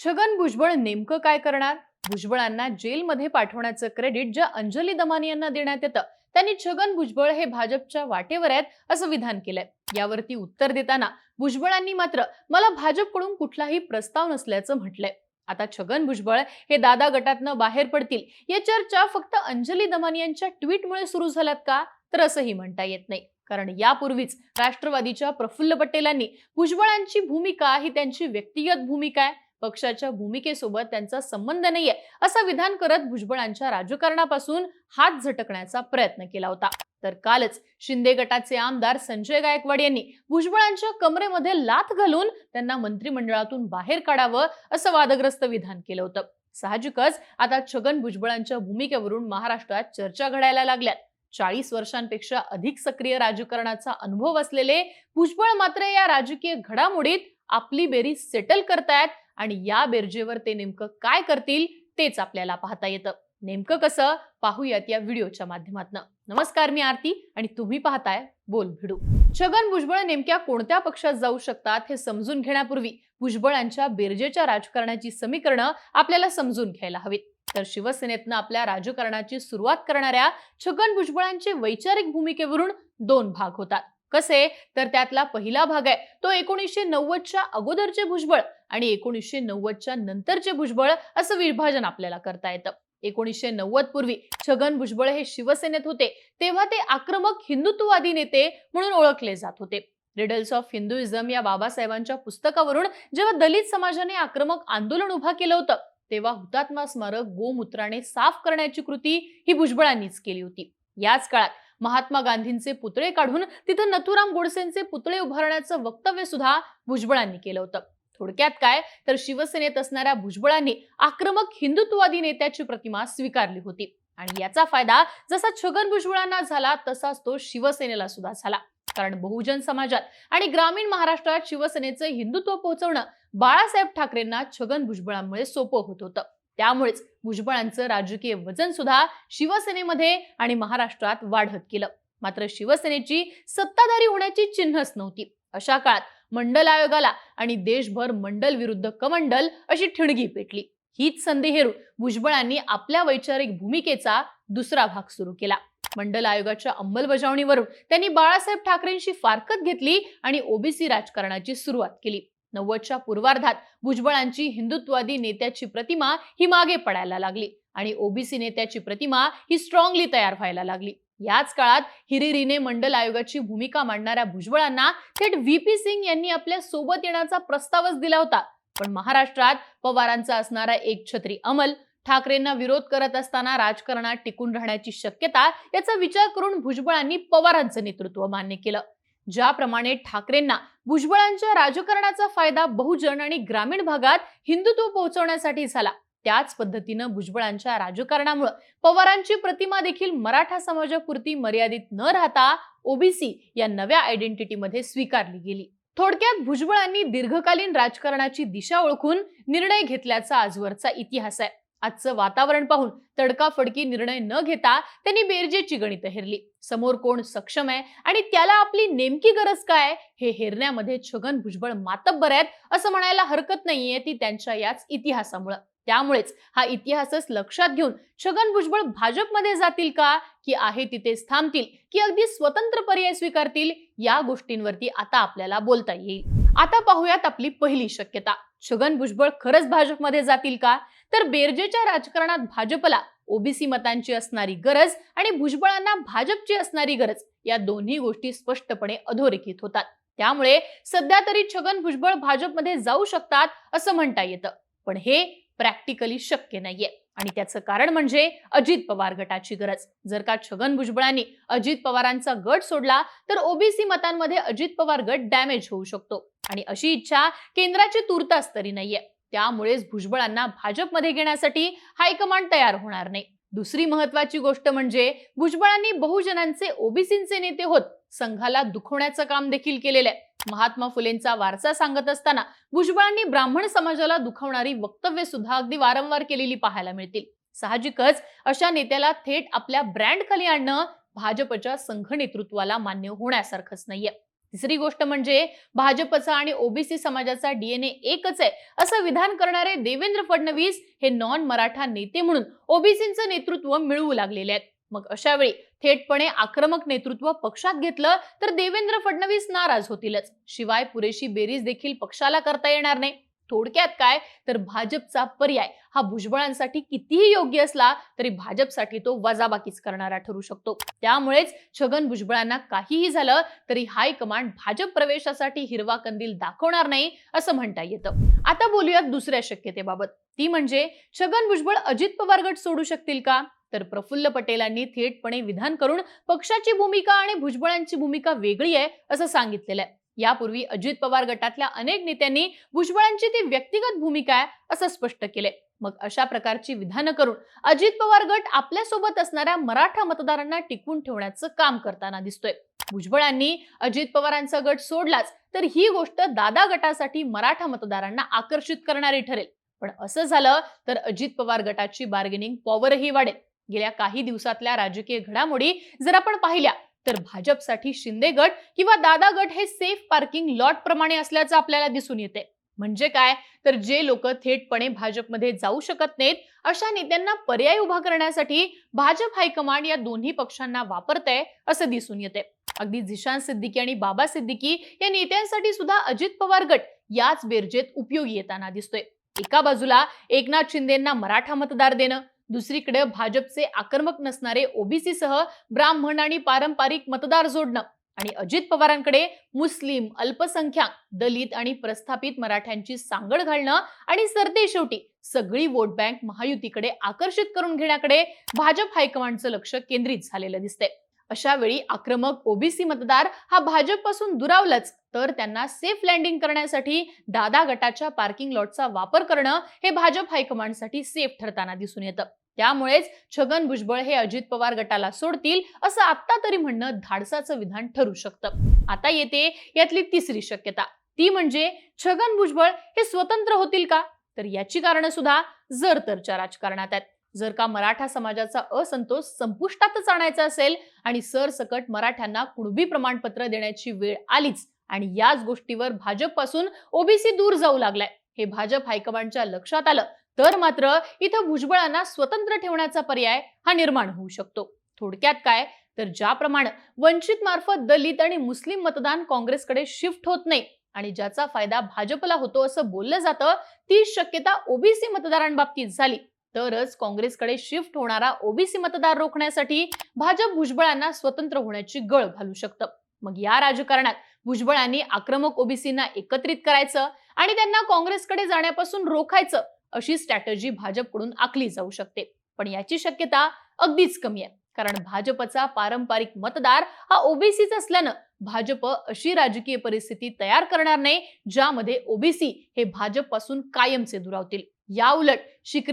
छगन भुजबळ नेमकं काय करणार? भुजबळांना जेलमध्ये पाठवण्याचं क्रेडिट ज्या अंजली दमानी यांना देण्यात येतं त्यांनी छगन भुजबळ हे भाजपच्या वाटेवर आहेत असं विधान केलंय. यावरती उत्तर देताना भुजबळांनी मात्र मला भाजपकडून कुठलाही प्रस्ताव नसल्याचं म्हटलंय. आता छगन भुजबळ हे दादा गटातनं बाहेर पडतील. या चर्चा फक्त अंजली दमानी यांच्या ट्विटमुळे सुरू झाल्यात का? तर असंही म्हणता येत नाही. कारण यापूर्वीच राष्ट्रवादीच्या प्रफुल्ल पटेलांनी भुजबळांची भूमिका ही त्यांची व्यक्तिगत भूमिका आहे. पक्षाच्या भूमिकेसोबत त्यांचा संबंध नाहीये असं विधान करत भुजबळांच्या राजकारणापासून हात झटकण्याचा प्रयत्न केला होता. तर कालच शिंदे गटाचे आमदार संजय गायकवाड यांनी भुजबळांच्या कमरेमध्ये लाथ घालून त्यांना मंत्रिमंडळातून बाहेर काढावं असं वादग्रस्त विधान केलं होतं. साहजिकच आता छगन भुजबळांच्या भूमिकेवरून महाराष्ट्रात चर्चा घडायला लागल्यात चाळीस वर्षांपेक्षा अधिक सक्रिय राजकारणाचा अनुभव असलेले भुजबळ मात्र या राजकीय घडामोडीत आपली बेरी सेटल करतायत आणि या बेरजेवर ते नेमकं काय करतील तेच आपल्याला पाहता येतं. नेमकं कसं? पाहूयात या व्हिडिओच्या माध्यमातून. नमस्कार मी आरती आणि तुम्ही पाहताय बोल भिडू. छगन भुजबळ नेमक्या कोणत्या पक्षात जाऊ शकतात हे समजून घेण्यापूर्वी भुजबळांच्या बेरजेच्या राजकारणाची समीकरणं आपल्याला समजून घ्यायला हवीत. तर शिवसेनेतनं आपल्या राजकारणाची सुरुवात करणाऱ्या छगन भुजबळांचे वैचारिक भूमिकेवरून दोन भाग होतात. कसे? तर त्यातला पहिला भाग आहे तो एकोणीसशे नव्वदच्या अगोदरचे भुजबळ आणि एकोणीसशे नव्वदच्या नंतरचे भुजबळ असं विभाजन आपल्याला करता येतं. एकोणीसशे नव्वद पूर्वी छगन भुजबळ हे शिवसेनेत होते तेव्हा ते आक्रमक हिंदुत्ववादी नेते म्हणून ओळखले जात होते. रिडल्स ऑफ हिंदुइझम या बाबासाहेबांच्या पुस्तकावरून जेव्हा दलित समाजाने आक्रमक आंदोलन उभा केलं होतं तेव्हा हुतात्मा स्मारक गोमूत्राने साफ करण्याची कृती ही भुजबळांनीच केली होती. याच काळात महात्मा गांधींचे पुतळे काढून तिथं नथुराम गोडसेंचे पुतळे उभारण्याचं वक्तव्य सुद्धा भुजबळांनी केलं होतं. थोडक्यात काय? तर शिवसेनेत असणाऱ्या भुजबळांनी आक्रमक हिंदुत्ववादी नेत्याची प्रतिमा स्वीकारली होती. आणि याचा फायदा जसा छगन भुजबळांना झाला तसाच तो शिवसेनेला सुद्धा झाला. कारण बहुजन समाजात आणि ग्रामीण महाराष्ट्रात शिवसेनेचं हिंदुत्व पोहोचवणं बाळासाहेब ठाकरेंना छगन भुजबळांमुळे सोपं होत होतं. त्यामुळेच भुजबळांचं राजकीय वजन सुद्धा शिवसेनेमध्ये आणि महाराष्ट्रात वाढत गेलं. मात्र शिवसेनेची सत्ताधारी होण्याची चिन्हच नव्हती. अशा काळात मंडल आयोगाला आणि देशभर मंडल विरुद्ध कमंडल अशी ठिणगी पेटली. हीच संधी हेरून भुजबळांनी आपल्या वैचारिक भूमिकेचा दुसरा भाग सुरू केला. मंडल आयोगाच्या अंमलबजावणीवरून त्यांनी बाळासाहेब ठाकरेंशी फारकत घेतली आणि ओबीसी राजकारणाची सुरुवात केली. नव्वदच्या पूर्वार्धात भुजबळांची हिंदुत्ववादी नेत्याची प्रतिमा ही मागे पडायला लागली आणि ओबीसी नेत्याची प्रतिमा ही स्ट्रॉंगली तयार व्हायला लागली. याच काळात हिरिरीने मंडल आयोगाची भूमिका मांडणाऱ्या भुजबळांना थेट व्ही पी सिंग यांनी आपल्यासोबत येण्याचा प्रस्तावच दिला होता. पण महाराष्ट्रात पवारांचा असणारा एक छत्री अमल ठाकरेंना विरोध करत असताना राजकारणात टिकून राहण्याची शक्यता याचा विचार करून भुजबळांनी पवारांचं नेतृत्व मान्य केलं. ज्याप्रमाणे ठाकरेंना भुजबळांच्या राजकारणाचा फायदा बहुजन आणि ग्रामीण भागात हिंदुत्व पोहोचवण्यासाठी झाला. त्याच पद्धतीनं भुजबळांच्या राजकारणामुळे पवारांची प्रतिमा देखील मराठा समाजापुरती मर्यादित न राहता ओबीसी या नव्या आयडेंटिटीमध्ये स्वीकारली गेली. थोडक्यात भुजबळांनी दीर्घकालीन राजकारणाची दिशा ओळखून निर्णय घेतल्याचा आजवरचा इतिहास आहे. आजचं वातावरण पाहून तडकाफडकी निर्णय न घेता त्यांनी बेरजेची गणित हेरली. समोर कोण सक्षम आहे आणि त्याला आपली नेमकी गरज काय हे हेरण्यामध्ये छगन भुजबळ मातब्बर आहेत असं म्हणायला हरकत नाहीये ती त्यांच्या याच इतिहासामुळं. त्यामुळेच हा इतिहासच लक्षात घेऊन छगन भुजबळ भाजपमध्ये जातील का? की आहे तिथेच थांबतील? की अगदी स्वतंत्र पर्याय स्वीकारतील? या गोष्टींवरती आता आपल्याला बोलता येईल. आता पाहूयात आपली पहिली शक्यता. छगन भुजबळ खरंच भाजपमध्ये जातील का? तर बेरजेच्या राजकारणात भाजपला ओबीसी मतांची असणारी गरज आणि भुजबळांना भाजपची असणारी गरज या दोन्ही गोष्टी स्पष्टपणे अधोरेखित होतात. त्यामुळे सध्या तरी छगन भुजबळ भाजपमध्ये जाऊ शकतात असं म्हणता येतं. पण हे प्रॅक्टिकली शक्य नाहीये. आणि त्याचं कारण म्हणजे अजित पवार गटाची गरज. जर का छगन भुजबळांनी अजित पवारांचा गट सोडला तर ओबीसी मतांमध्ये अजित पवार गट डॅमेज होऊ शकतो. आणि अशी इच्छा केंद्राची तुर्तास तरी नाहीये. त्यामुळेच भुजबळांना भाजपमध्ये घेण्यासाठी हायकमांड तयार होणार नाही. दुसरी महत्वाची गोष्ट म्हणजे भुजबळांनी बहुजनांचे ओबीसींचे नेते होत संघाला दुखवण्याचं काम देखील केलेलं आहे. महात्मा फुलेंचा वारसा सांगत असताना भुजबळांनी ब्राह्मण समाजाला दुखावणारी वक्तव्य सुद्धा अगदी वारंवार केलेली पाहायला मिळतील. साहजिकच अशा नेत्याला थेट आपल्या ब्रँड खाली आणणं भाजपच्या संघ नेतृत्वाला मान्य होण्यासारखंच नाहीये. तिसरी गोष्ट म्हणजे भाजपचा आणि ओबीसी समाजाचा डीएनए एकच आहे. असं विधान करणारे देवेंद्र फडणवीस हे नॉन मराठा नेते म्हणून ओबीसींचं नेतृत्व मिळवू लागलेले आहेत. मग अशा वेळी थेटपणे आक्रमक नेतृत्व पक्षात घेतलं तर देवेंद्र फडणवीस नाराज होतीलच. शिवाय पुरेशी बेरीज देखील पक्षाला करता येणार नाही. थोडक्यात काय? तर भाजपचा पर्याय. हा भुजबळांसाठी कितीही योग्य असला तरी भाजपसाठी तो वजाबाकीच करणारा ठरू शकतो. त्यामुळेच छगन भुजबळांना काहीही झालं तरी हायकमांड भाजप प्रवेशासाठी हिरवा कंदील दाखवणार नाही असं म्हणता येतं. आता बोलूयात दुसऱ्या शक्यतेबाबत. ती म्हणजे छगन भुजबळ अजित पवार गट सोडू शकतील का? तर प्रफुल्ल पटेलांनी थेटपणे विधान करून पक्षाची भूमिका आणि भुजबळांची भूमिका वेगळी आहे असं सांगितलेलं आहे. यापूर्वी अजित पवार गटातल्या अनेक नेत्यांनी भुजबळांची ती व्यक्तिगत भूमिका आहे असं स्पष्ट केलंय. मग अशा प्रकारची विधानं करून अजित पवार गट आपल्यासोबत असणाऱ्या मराठा मतदारांना टिकवून ठेवण्याचं काम करताना दिसतोय. भुजबळांनी अजित पवारांचा गट सोडलाच तर ही गोष्ट दादा गटासाठी मराठा मतदारांना आकर्षित करणारी ठरेल. पण असं झालं तर अजित पवार गटाची बार्गेनिंग पॉवरही वाढेल. गेल्या काही दिवसातल्या राजकीय घडामोडी जर आपण पाहिल्या तर भाजपसाठी शिंदे गट किंवा दादा गट हे सेफ पार्किंग लॉट प्रमाणे असल्याचं आपल्याला दिसून येते. म्हणजे काय? तर जे लोक थेटपणे भाजपमध्ये जाऊ शकत नाहीत अशा नेत्यांना पर्याय उभा करण्यासाठी भाजप हायकमांड या दोन्ही पक्षांना वापरतंय असं दिसून येते. अगदी झिशान सिद्दीकी आणि बाबा सिद्दीकी या नेत्यांसाठी सुद्धा अजित पवार गट याच बेरजेत उपयोगी येताना दिसतोय. एका बाजूला एकनाथ शिंदेना मराठा मतदार देणं दुसरीकडे भाजपचे आक्रमक नसणारे ओबीसी सह ब्राह्मण आणि पारंपरिक मतदार जोडणं आणि अजित पवारांकडे मुस्लिम अल्पसंख्याक दलित आणि प्रस्थापित मराठ्यांची सांगड घालणं आणि सरते शेवटी सगळी वोट बँक महायुतीकडे आकर्षित करून घेण्याकडे भाजप हायकमांडचं लक्ष केंद्रित झालेलं दिसतंय. अशा वेळी आक्रमक ओबीसी मतदार हा भाजपपासून दुरावलाच. तर त्यांना सेफ लँडिंग करण्यासाठी दादा गटाच्या पार्किंग लॉटचा वापर करणं हे भाजप हायकमांडसाठी सेफ ठरताना दिसून येतं. त्यामुळेच छगन भुजबळ हे अजित पवार गटाला सोडतील असं आत्ता तरी म्हणणं धाडसाचं विधान ठरू शकतं. आता येते यातली तिसरी शक्यता. ती म्हणजे छगन भुजबळ हे स्वतंत्र होतील का? तर याची कारणं सुद्धा जर तरच्या राजकारणात आहेत. जर का मराठा समाजाचा असंतोष संपुष्टातच आणायचा असेल आणि सरसकट मराठ्यांना कुणबी प्रमाणपत्र देण्याची वेळ आलीच आणि याच गोष्टीवर भाजपपासून ओबीसी दूर जाऊ लागलाय. हे भाजप हायकमांडच्या लक्षात आलं तर मात्र इथं भुजबळांना स्वतंत्र ठेवण्याचा पर्याय हा निर्माण होऊ शकतो. थोडक्यात काय? तर ज्याप्रमाणे वंचित मार्फत दलित आणि मुस्लिम मतदान काँग्रेसकडे शिफ्ट होत नाही आणि ज्याचा फायदा भाजपला होतो असं बोललं जातं ती शक्यता ओबीसी मतदारांबाबतीत झाली. तरच काँग्रेसकडे शिफ्ट होणारा ओबीसी मतदार रोखण्यासाठी भाजप भुजबळांना स्वतंत्र होण्याची गळ घालू शकतं. मग या राजकारणात भुजबळांनी आक्रमक ओबीसींना एकत्रित करायचं आणि त्यांना काँग्रेसकडे जाण्यापासून रोखायचं अशी स्ट्रॅटजी भाजपकडून आखली जाऊ शकते. पण याची शक्यता अगदीच कमी आहे. कारण भाजपचा पारंपरिक मतदार हा ओबीसीच असल्यानं भाजप अशी राजकीय परिस्थिती तयार करणार नाही ज्यामध्ये ओबीसी हे भाजपपासून कायमचे दुरावतील. या उलट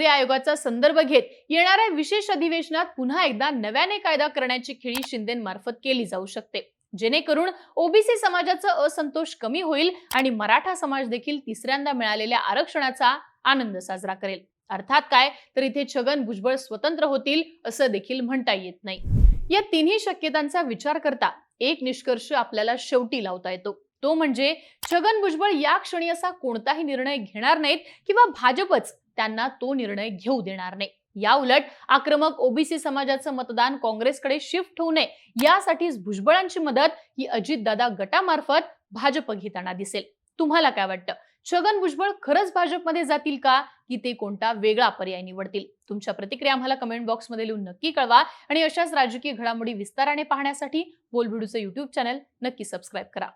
आयोगाचा संदर्भ घेत येणाऱ्या विशेष अधिवेशनात पुन्हा एकदा नव्याने कायदा करण्याची खेळी शिंदेमार्फत केली जाऊ शकते. जेणेकरून ओबीसी समाजाचा असंतोष कमी होईल आणि मराठा समाज देखील तिसऱ्यांदा मिळालेल्या आरक्षणाचा आनंद साजरा करेल. अर्थात काय? तर इथे छगन भुजबळ स्वतंत्र होतील असं देखील म्हणता येत नाही. या तिन्ही शक्यतांचा विचार करता एक निष्कर्ष आपल्याला शेवटी लावता येतो. तो म्हणजे छगन भुजबळ या क्षणी असा कोणताही निर्णय घेणार नाहीत किंवा भाजपच त्यांना तो निर्णय घेऊ देणार नाही. या उलट आक्रमक ओबीसी समाजाचं मतदान काँग्रेसकडे शिफ्ट होऊ नये यासाठीच भुजबळांची मदत ही अजितदादा गटामार्फत भाजप घेताना दिसेल. तुम्हाला काय वाटतं? छगन भुजबळ खरंच भाजपमध्ये जातील का? की ते कोणता वेगळा पर्याय निवडतील? तुमच्या प्रतिक्रिया आम्हाला कमेंट बॉक्समध्ये लिहून नक्की कळवा आणि अशाच राजकीय घडामोडी विस्ताराने पाहण्यासाठी बोलबिडूचं युट्यूब चॅनल नक्की सबस्क्राईब करा.